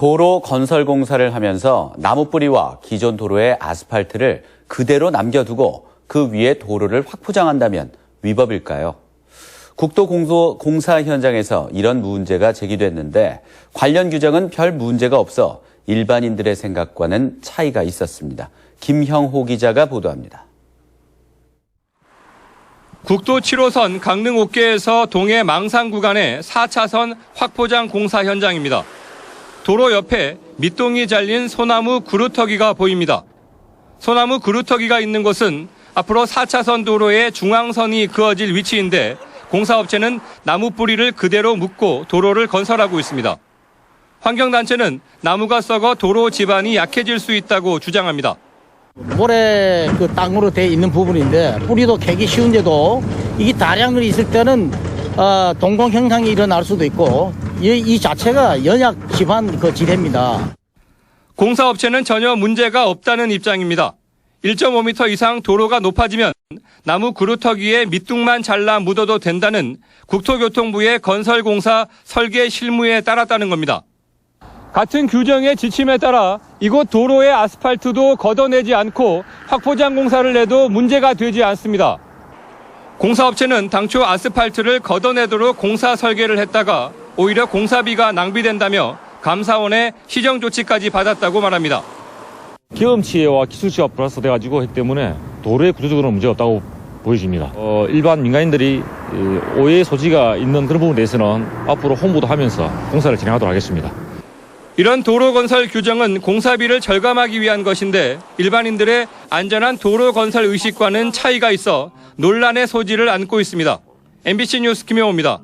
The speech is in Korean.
도로 건설 공사를 하면서 나무 뿌리와 기존 도로의 아스팔트를 그대로 남겨두고 그 위에 도로를 확 포장한다면 위법일까요? 국도공사 현장에서 이런 문제가 제기됐는데 관련 규정은 별 문제가 없어 일반인들의 생각과는 차이가 있었습니다. 김형호 기자가 보도합니다. 국도 7호선 강릉 옥계에서 동해 망상 구간의 4차선 확포장 공사 현장입니다. 도로 옆에 밑동이 잘린 소나무 그루터기가 보입니다. 소나무 그루터기가 있는 곳은 앞으로 4차선 도로의 중앙선이 그어질 위치인데 공사업체는 나무 뿌리를 그대로 묶고 도로를 건설하고 있습니다. 환경단체는 나무가 썩어 도로 지반이 약해질 수 있다고 주장합니다. 모래 그 땅으로 돼 있는 부분인데 뿌리도 캐기 쉬운데도 이게 다량을 있을 때는 어, 동공 형상이 일어날 수도 있고 이, 이 자체가 연약 기반 그 지대입니다. 공사업체는 전혀 문제가 없다는 입장입니다. 1.5m 이상 도로가 높아지면 나무 그루터기에 밑둥만 잘라 묻어도 된다는 국토교통부의 건설공사 설계 실무에 따랐다는 겁니다. 같은 규정의 지침에 따라 이곳 도로의 아스팔트도 걷어내지 않고 확포장 공사를 해도 문제가 되지 않습니다. 공사업체는 당초 아스팔트를 걷어내도록 공사 설계를 했다가 오히려 공사비가 낭비된다며 감사원의 시정 조치까지 받았다고 말합니다. 경험치와 기술치가 플러스 돼가지고 했기 때문에 도로에 구조적으로 문제가 없다고 보여집니다. 어, 일반 민간인들이 이, 오해의 소지가 있는 그런 부분에 대해서는 앞으로 홍보도 하면서 공사를 진행하도록 하겠습니다. 이런 도로 건설 규정은 공사비를 절감하기 위한 것인데 일반인들의 안전한 도로 건설 의식과는 차이가 있어 논란의 소지를 안고 있습니다. MBC 뉴스 김영호입니다.